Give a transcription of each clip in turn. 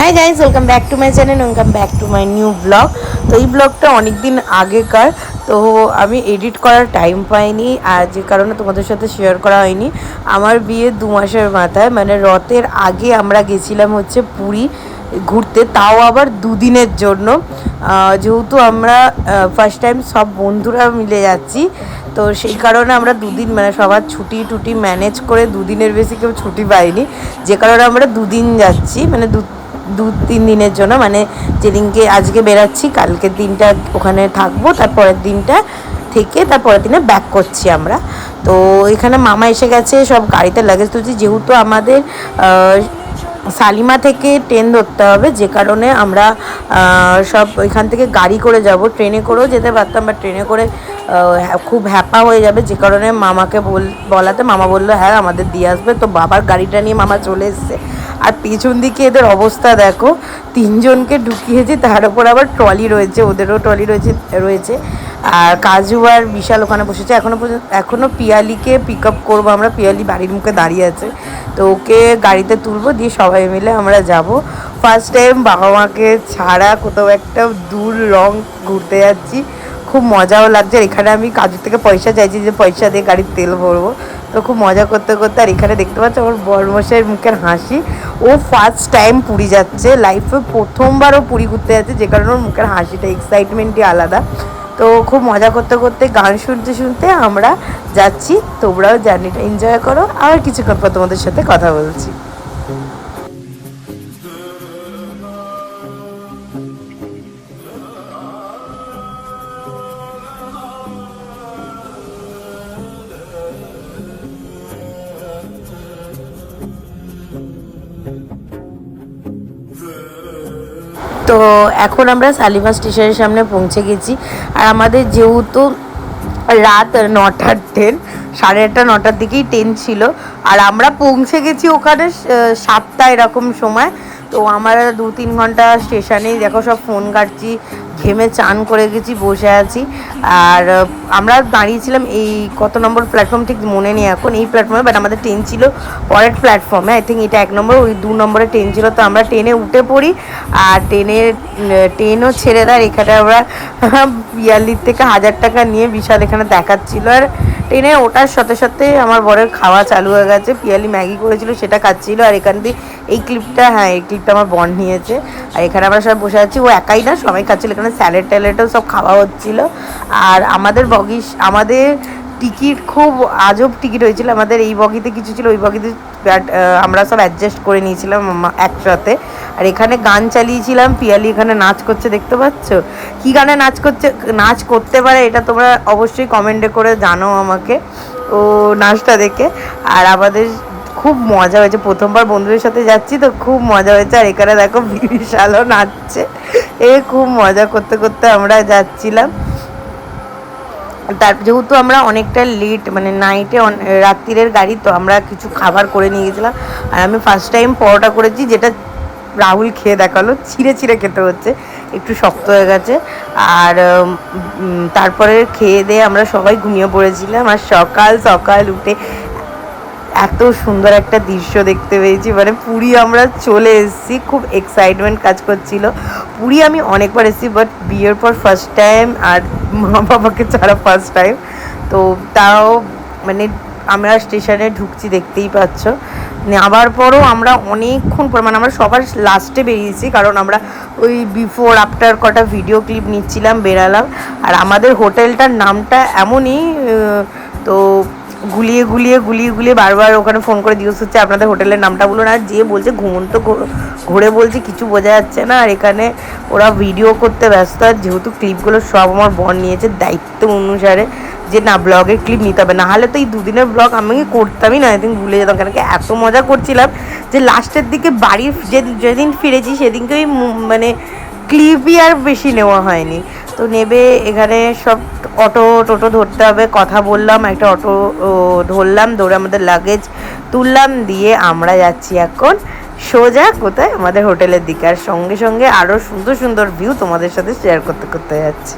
Hi guys welcome back to my channel welcome back to my new blog তো এই ব্লগটা অনেক দিন আগেকার, তো আমি এডিট করার টাইম পাইনি, আর যে কারণে তোমাদের সাথে শেয়ার করা হয়নি। আমার বিয়ে দু মাসের মাথায় মানে রথের আগে আমরা গেছিলাম হচ্ছে পুরী ঘুরতে, তাও আবার দুদিনের জন্য। যেহেতু আমরা ফার্স্ট টাইম সব বন্ধুরা মিলে যাচ্ছি, তো সেই কারণে আমরা দুদিন মানে সবার ছুটি টুটি ম্যানেজ করে দুদিনের বেশি কেউ ছুটি পাইনি। যে কারণে আমরা দুদিন যাচ্ছি মানে দু দু তিন দিনের জন্য মানে যেদিনকে আজকে বেরাচ্ছি, কালকের দিনটা ওখানে থাকব তারপরের দিনটা থেকে তারপরের দিনে ব্যাক করছি আমরা। তো এখানে মামা এসে গেছে, সব গাড়িতে লাগেজ তুলছি, যেহেতু আমাদের শালিমা থেকে ট্রেন ধরতে হবে, যে কারণে আমরা সব ওইখান থেকে গাড়ি করে যাব ট্রেনে করেও যেতে পারতাম বা ট্রেনে করে খুব হ্যাপা হয়ে যাবে, যে কারণে মামাকে বল, বলাতে মামা বলল হ্যাঁ আমাদের দিয়ে আসবে। তো বাবার গাড়িটা নিয়ে মামা চলে এসছে। আর পেছন দিকে এদের অবস্থা দেখো, তিনজনকে ঢুকিয়েছে, তার উপর আবার ট্রলি রয়েছে, ওদেরও ট্রলি রয়েছে রয়েছে। আর কাজু আর বিশাল ওখানে বসেছে এখনও পর্যন্ত এখনও পিয়ালিকে পিক আপ করব আমরা, পিয়ালি বাড়ির মুখে দাঁড়িয়ে আছে। তো ওকে গাড়িতে তুলবো, দিয়ে সবাই মিলে আমরা যাব। ফার্স্ট টাইম বাবা মাকে ছাড়া কোথাও একটা দূর রং ঘুরতে যাচ্ছি। খুব মজাও লাগছে এখানে আমি কাজুর থেকে পয়সা চাইছি যে পয়সা দিয়ে গাড়ির তেল ভরবো। তো খুব মজা করতে করতে আর এখানে দেখতে পাচ্ছ আমার বড়মশাইয়ের মুখের হাসি। ও ফার্স্ট টাইম পুরী যাচ্ছে। লাইফে প্রথমবারও পুরী ঘুরতে যাচ্ছে, যে কারণে ওর মুখের হাসিটা এক্সাইটমেন্টই আলাদা। তো খুব মজা করতে করতে, গান শুনতে শুনতে আমরা যাচ্ছি। তোমরাও জার্নিটা এনজয় করো। আর কিছুক্ষণ পর তোমাদের সাথে কথা বলছি। এখন আমরা সালিমা স্টেশনের সামনে পৌঁছে গেছি। আর আমাদের যেহেতু রাত নটার ট্রেন সাড়ে আটটা নটার দিকেই ট্রেন ছিল। আর আমরা পৌঁছে গেছি ওখানে সাতটা এরকম সময়। তো আমরা দু তিন ঘণ্টা স্টেশনেই, দেখো সব ফোন কাটছি। ঘেমে চান করে গেছি, বসে আছি। আর আমরা দাঁড়িয়েছিলাম এই কত নম্বর প্ল্যাটফর্ম ঠিক মনে নেই এখন। এই প্ল্যাটফর্মে বাট আমাদের ট্রেন ছিল পরের প্ল্যাটফর্মে আই থিঙ্ক এটা এক নম্বর, ওই দু নম্বরে ট্রেন ছিল। তো আমরা ট্রেনে উঠে পড়ি। আর ট্রেনে ট্রেনও ছেড়ে দেয়। এখানে আমরা বিয়াল্লিশ থেকে হাজার টাকা নিয়ে বিশাল এখানে দেখাচ্ছিল। আর ট্রেনে ওটার সাথে সাথে আমার বরের খাওয়া চালু হয়ে গেছে। পিয়ালি ম্যাগি করেছিল, সেটা খাচ্ছিল। আর এখান দিয়ে এই ক্লিপটা হ্যাঁ এই ক্লিপটা আমার বন নিয়েছে। আর এখানে আমরা সবাই বসে আছি। ও একাই না, সবাই খাচ্ছিল। এখানে স্যালেড ট্যালেডও সব খাওয়া হচ্ছিল। আর আমাদের বগিস, আমাদের টিকিট, খুব আজব টিকিট হয়েছিল। আমাদের এই বগিতে কিছু ছিল, ওই বগিতে আমরা সব অ্যাডজাস্ট করে নিয়েছিলাম একসাথে আর এখানে গান চালিয়েছিলাম, পিয়ালি এখানে নাচ করছে, দেখতে পাচ্ছ? কি গানে নাচ করছে, নাচ করতে পারে এটা তোমরা অবশ্যই কমেন্টে করে জানো আমাকে, ও নাচটা দেখে। আর আমাদের খুব মজা হয়েছে, প্রথমবার বন্ধুদের সাথে যাচ্ছি তো খুব মজা হয়েছে। আর এখানে দেখো বিশালও নাচছে, এ খুব মজা করতে করতে আমরা যাচ্ছিলাম। তার যেহেতু আমরা অনেকটা লেট মানে নাইটে রাত্রিরের গাড়ি, তো আমরা কিছু খাবার করে নিয়ে গেছিলাম। আর আমি ফার্স্ট টাইম পরোটা করেছি, যেটা রাহুল খেয়ে দেখাল, ছিঁড়ে ছিঁড়ে খেতে হচ্ছে, একটু শক্ত হয়ে গেছে। আর তারপরে খেয়ে দিয়ে আমরা সবাই ঘুমিয়ে পড়েছিলাম, আর সকাল সকাল উঠে এত সুন্দর একটা দৃশ্য দেখতে পেয়েছি। মানে পুরী আমরা চলে এসেছি, খুব এক্সাইটমেন্ট কাজ করছিল। পুরী আমি অনেকবার এসেছি বাট বিয়ের পর ফার্স্ট টাইম আর মা বাবাকে ছাড়া ফার্স্ট টাইম তো তাও মানে আমরা স্টেশনে ঢুকছি, দেখতেই পাচ্ছ। নেওয়ার পরও আমরা অনেকক্ষণ পর মানে আমরা সবার লাস্টে বেরিয়েছি, কারণ আমরা ওই বিফোর আফটার কটা ভিডিও ক্লিপ নিচ্ছিলাম, বেরালাম। আর আমাদের হোটেলটার নামটা এমনই তো গুলিয়ে গুলিয়ে গুলিয়ে গুলিয়ে বারবার ওখানে ফোন করে জিজ্ঞেস হচ্ছে আপনাদের হোটেলের নামটা বলুন। আর যে বলছে, ঘুমন্ত ঘুরে বলছে, কিছু বোঝা যাচ্ছে না। আর এখানে ওরা ভিডিও করতে ব্যস্ত। আর যেহেতু ক্লিপগুলো সব আমার বর নিয়েছে, দায়িত্ব অনুসারে যে না ব্লগের ক্লিপ নিতে হবে। না হলে তো এই দুদিনের ব্লগ আমি করতামই না একদিন ভুলে যেতাম। কেন কি এত মজা করছিলাম যে লাস্টের দিকে বাড়ি যে- যেদিন ফিরেছি, সেদিনকে ওই মানে ক্লিপই আর বেশি নেওয়া হয়নি। তো নেবে, এখানে সব অটো টোটো ধরতে হবে, কথা বললাম, একটা অটো ধরলাম ধরে আমাদের লাগেজ তুললাম, দিয়ে আমরা যাচ্ছি এখন সোজা কোথায়? আমাদের হোটেলের দিকে। আর সঙ্গে সঙ্গে আরও সুন্দর সুন্দর ভিউ তোমাদের সাথে শেয়ার করতে করতে যাচ্ছি।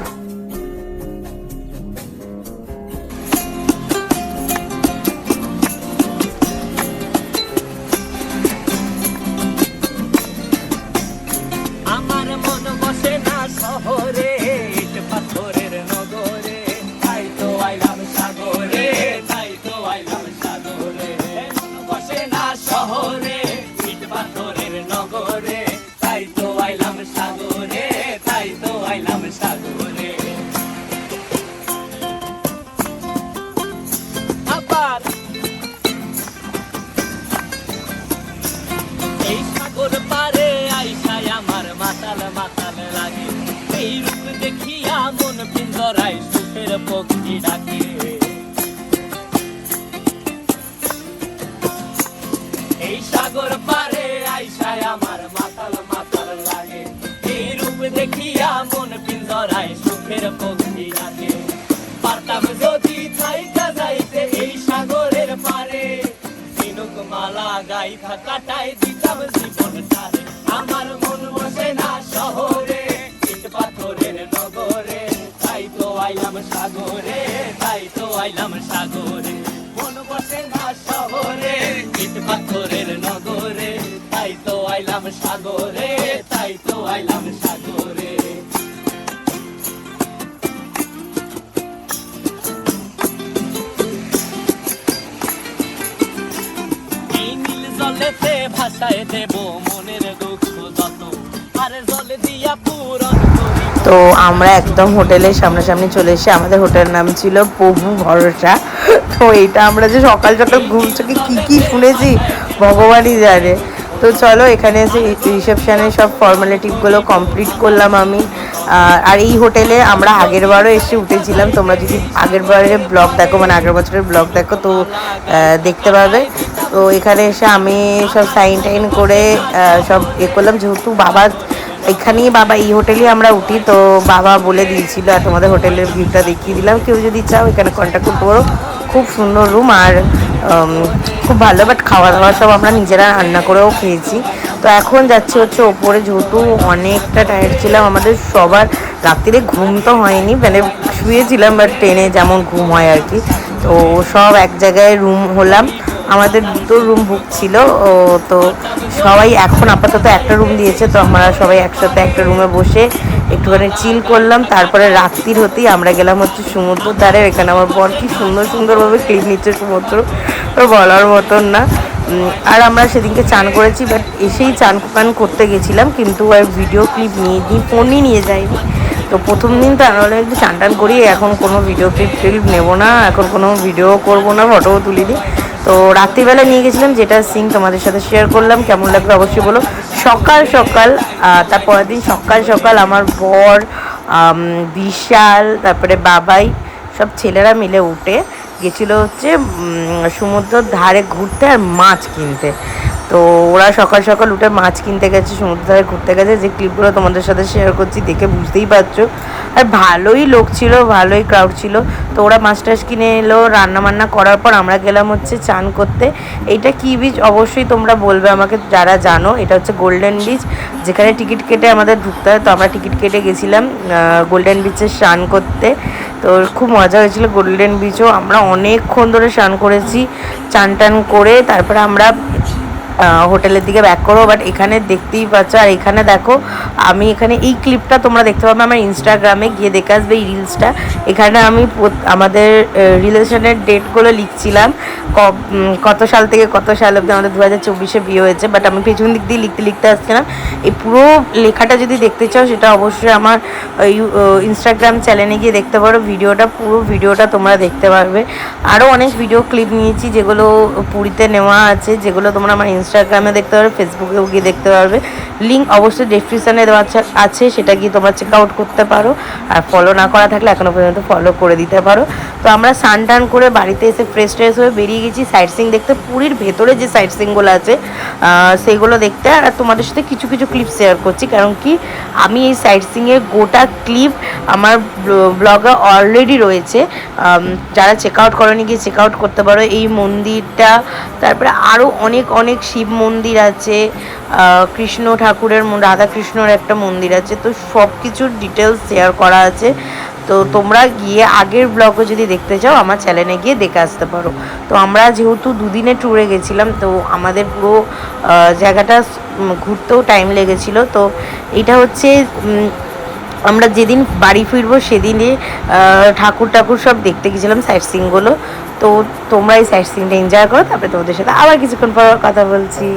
মাতাল মাতাল লাগে এই রূপ দেখিয়া মন পিঞ্জরায় সুখের পক্ষী ডাকে। এই সাগর পারে আইসায় আমার মাতাল মাতাল লাগে এই রূপ দেখিয়া মন পিঞ্জরায় সুখের পক্ষী ডাকে। পারতাম যদি থাইকা যাইতে এই সাগরের পারে। মালা গাই কাটাই দিতাম জীবন আমার তাই তো আইলাম সাগরে। মন বসে না শহরে, ইট পাথরের নগরে। তাই তো আইলাম সাগরে, তাই তো আইলাম সাগরে। জলেতে ভাসায় দেব মনের দুঃখ। তো আমরা একদম হোটেলের সামনাসামনি চলে এসে আমাদের হোটেলের নাম ছিল প্রভু ভরসা। তো এটা আমরা যে সকাল সকাল ঘুম থেকে কী কী শুনেছি, ভগবানই জানে। তো চলো এখানে এসে রিসেপশানে সব ফর্মালিটিগুলো কমপ্লিট করলাম আমি। আর এই হোটেলে আমরা আগের বারও এসে উঠেছিলাম। তোমরা যদি আগের বারের ব্লগ দেখো মানে আগের বছরের ব্লগ দেখো, তো দেখতে পাবে তো এখানে এসে আমি সব সাইন টাইন করে সব এ করলাম। যেহেতু বাবা, এখানেই বাবা, এই হোটেলেই আমরা উঠি, তো বাবা বলে দিয়েছিল, আর তোমাদের হোটেলের ভিউটা দেখিয়ে দিলাম। কেউ যদি চাও, এখানে কন্ট্যাক্ট করতে পারো। খুব সুন্দর রুম আর খুব ভালো। বাট খাওয়া দাওয়া সব আমরা নিজেরা রান্না করেও খেয়েছি। তো এখন যাচ্ছি হচ্ছে ওপরে। যেহেতু অনেকটা টায়ার্ড ছিলাম, আমাদের সবার রাত্রিরে ঘুম তো হয়নি। মানে শুয়েছিলাম বাট ট্রেনে যেমন ঘুম হয় আর কি। তো সব এক জায়গায় রুম হলাম। আমাদের দুটো রুম বুক ছিল, ও তো সবাই এখন আপাতত একটা রুম দিয়েছে, তো আমরা সবাই একসাথে একটা রুমে বসে একটুখানি চিল করলাম। তারপরে রাত্রির হতেই আমরা গেলাম হচ্ছে সমুদ্র ধারে এখানে আমার বর কি সুন্দর সুন্দরভাবে ক্লিপ নিচ্ছে সমুদ্র তো বলার মতন না। আর আমরা সেদিনকে চান করেছি বাট এসেই চান পান করতে গেছিলাম, কিন্তু আর ভিডিও ক্লিপ নিয়ে দিই ফোনই নিয়ে যাইনি। তো প্রথম দিন তো আমরা একটু চান টান করি এখন কোনো ভিডিও ক্লিপ টিলিপ নেব না, এখন কোনো ভিডিও করব না ফটোও তুলিনি। তো রাত্রিবেলা নিয়ে গেছিলাম, যেটা সিন তোমাদের সাথে শেয়ার করলাম। কেমন লাগবে অবশ্যই বলো। সকাল সকাল তারপরের তার পরের দিন সকাল সকাল আমার বর বিশাল, তারপরে বাবাই, সব ছেলেরা মিলে উঠে গেছিল হচ্ছে সমুদ্রের ধারে ঘুরতে আর মাছ কিনতে। তো ওরা সকাল সকাল উঠে মাছ কিনতে গেছে সমুদ্র ধারে ঘুরতে গেছে। যে ক্লিপগুলো তোমাদের সাথে শেয়ার করছি, দেখে বুঝতেই পারছ। আর ভালোই লোক ছিল, ভালোই ক্রাউড ছিল। তো ওরা মাছ টাছ কিনে এলো রান্না বান্না করার পর আমরা গেলাম হচ্ছে চান করতে। এইটা কি বিচ অবশ্যই তোমরা বলবে আমাকে, যারা জানো। এটা হচ্ছে গোল্ডেন বিচ যেখানে টিকিট কেটে আমাদের ঢুকতে হয়। তো আমরা টিকিট কেটে গেছিলাম গোল্ডেন বিচে স্নান করতে। তো খুব মজা হয়েছিল গোল্ডেন বিচও আমরা অনেকক্ষণ ধরে স্নান করেছি চান টান করে। তারপরে আমরা হোটেলের দিকে ব্যাক করব বাট এখানে দেখতেই পাচ্ছ, আর এখানে দেখো, আমি এখানে এই ক্লিপটা তোমরা দেখতে পাবে আমার ইনস্টাগ্রামে গিয়ে দেখে আসবে এই রিলসটা এখানে আমি আমাদের রিলেশনের ডেটগুলো লিখছিলাম কত সাল থেকে কত সাল অব্দি আমাদের দু হাজার চব্বিশে বিয়ে হয়েছে বাট আমি পেছন দিক দিয়ে লিখতে লিখতে আসছিলাম। এই পুরো লেখাটা যদি দেখতে চাও, সেটা অবশ্যই আমার ইনস্টাগ্রাম চ্যানেলে গিয়ে দেখতে পারো। ভিডিওটা, পুরো ভিডিওটা তোমরা দেখতে পারবে। আরও অনেক ভিডিও ক্লিপ নিয়েছি, যেগুলো পুরীতে নেওয়া আছে, যেগুলো তোমরা আমার ইনস্টাগ্রামে দেখতে পারবে ফেসবুকেও গিয়ে দেখতে পারবে। লিঙ্ক অবশ্যই ডেসক্রিপশানে দেওয়া আছে- সেটা গিয়ে তোমরা চেক আউট করতে পারো। আর ফলো না করা থাকলে এখনও পর্যন্ত ফলো করে দিতে পারো। তো আমরা সান টান করে বাড়িতে এসে ফ্রেশ ট্রেশ হয়ে বেরিয়ে গেছি। সাইট সিং দেখতে পুরীর ভেতরে যে সাইট সিংগুলো আছে সেগুলো দেখতে। আর তোমাদের সাথে কিছু কিছু ক্লিপ শেয়ার করছি। কারণ কি, আমি এই সাইট সিংয়ের গোটা ক্লিপ আমার ব্লগে অলরেডি রয়েছে। যারা চেক আউট করেনি, গিয়ে চেক আউট করতে পারো। এই মন্দিরটা, তারপরে আরও অনেক অনেক শিব মন্দির আছে কৃষ্ণ ঠাকুরের রাধা কৃষ্ণর একটা মন্দির আছে, তো সব কিছুর ডিটেলস শেয়ার করা আছে। তো তোমরা গিয়ে আগের ব্লগও যদি দেখতে চাও, আমার চ্যানেলে গিয়ে দেখে আসতে পারো। তো আমরা যেহেতু দুদিনে ট্যুরে গেছিলাম, তো আমাদের পুরো জায়গাটা ঘুরতেও টাইম লেগেছিল। তো এটা হচ্ছে আমরা যেদিন বাড়ি ফিরবো সেদিনে ঠাকুর ঠাকুর সব দেখতে গেছিলাম সাইট সিনগুলো তো তোমরা এই সাইট সিনটা এনজয় করো, তারপরে তোমাদের সাথে আবার কিছুক্ষণ পর কথা বলছি।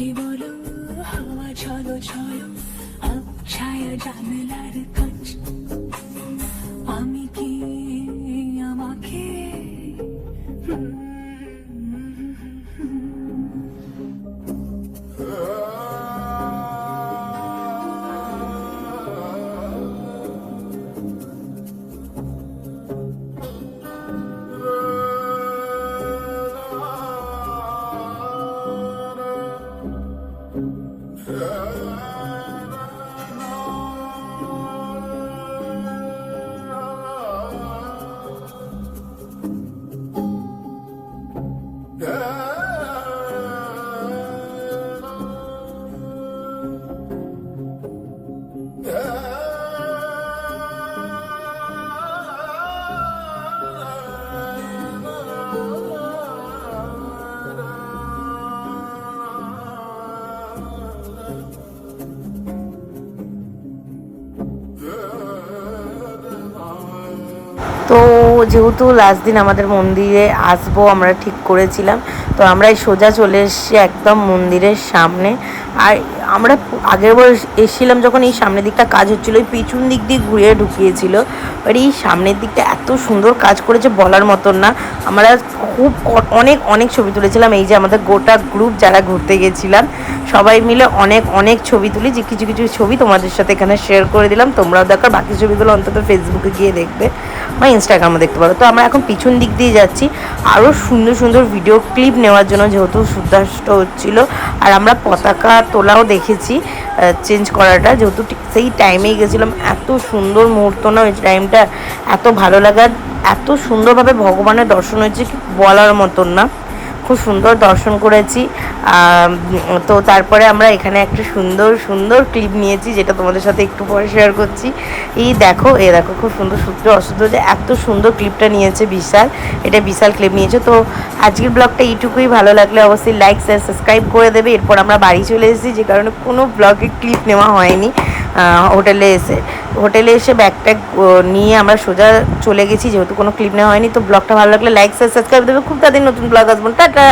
পাখি বলো হাওয়া ছলো চলো আপ ছায়া জানলার কাজ যেহেতু লাস্ট দিন আমাদের মন্দিরে আসব, আমরা ঠিক করেছিলাম। তো আমরা সোজা চলে এসেছি একদম মন্দিরের সামনে। আর আমরা আগের বার এসেছিলাম যখন এই সামনের দিকটা কাজ হচ্ছিল, ওই পিছন দিক দিয়ে ঘুরিয়ে ঢুকিয়েছিল। আর এই সামনের দিকটা এত সুন্দর কাজ করেছে বলার মতন না। আমরা খুব অনেক অনেক ছবি তুলেছিলাম। এই যে আমাদের গোটা গ্রুপ যারা ঘুরতে গেছিলাম, সবাই মিলে অনেক অনেক ছবি তুলি। যে কিছু কিছু ছবি তোমাদের সাথে এখানে শেয়ার করে দিলাম। তোমরাও দেখো বাকি ছবিগুলো অন্তত ফেসবুকে গিয়ে দেখবে বা ইনস্টাগ্রামে দেখতে পারো। তো আমরা এখন পিছন দিক দিয়ে যাচ্ছি। আরও সুন্দর সুন্দর ভিডিও ক্লিপ নেওয়ার জন্য যেহেতু সূর্যাস্ত হচ্ছিল। আর আমরা পতাকা তোলাও দেখেছি চেঞ্জ করাটা। যেহেতু সেই টাইমেই গেছিলাম, এত সুন্দর মুহূর্ত না, ওই টাইমটা এত ভালো লাগার এত সুন্দরভাবে ভগবানের দর্শন হয়েছে বলার মতন না। খুব সুন্দর দর্শন করেছি। তো তারপরে আমরা এখানে একটা সুন্দর সুন্দর ক্লিপ নিয়েছি, যেটা তোমাদের সাথে একটু পরে শেয়ার করছি। এই দেখো, এ দেখো, খুব সুন্দর সূত্র অসুত্র যে এত সুন্দর ক্লিপটা নিয়েছে বিশাল। এটা বিশাল ক্লিপ নিয়েছে। তো আজকের ব্লগটা এইটুকুই। ভালো লাগলে অবশ্যই লাইক শেয়ার সাবস্ক্রাইব করে দেবে। এরপর আমরা বাড়ি চলে এসেছি, যে কারণে কোনো ব্লগে ক্লিপ নেওয়া হয়নি হোটেলে এসে। হোটেলে এসে ব্যাগ নিয়ে আমরা সোজা চলে গেছি, যেহেতু কোনো ক্লিপ নেওয়া হয়নি। তো ব্লগটা ভালো লাগলে লাইক শেয়ার সাবস্ক্রাইব দেবে। খুব তাদের নতুন ব্লগ আসব। টাটা!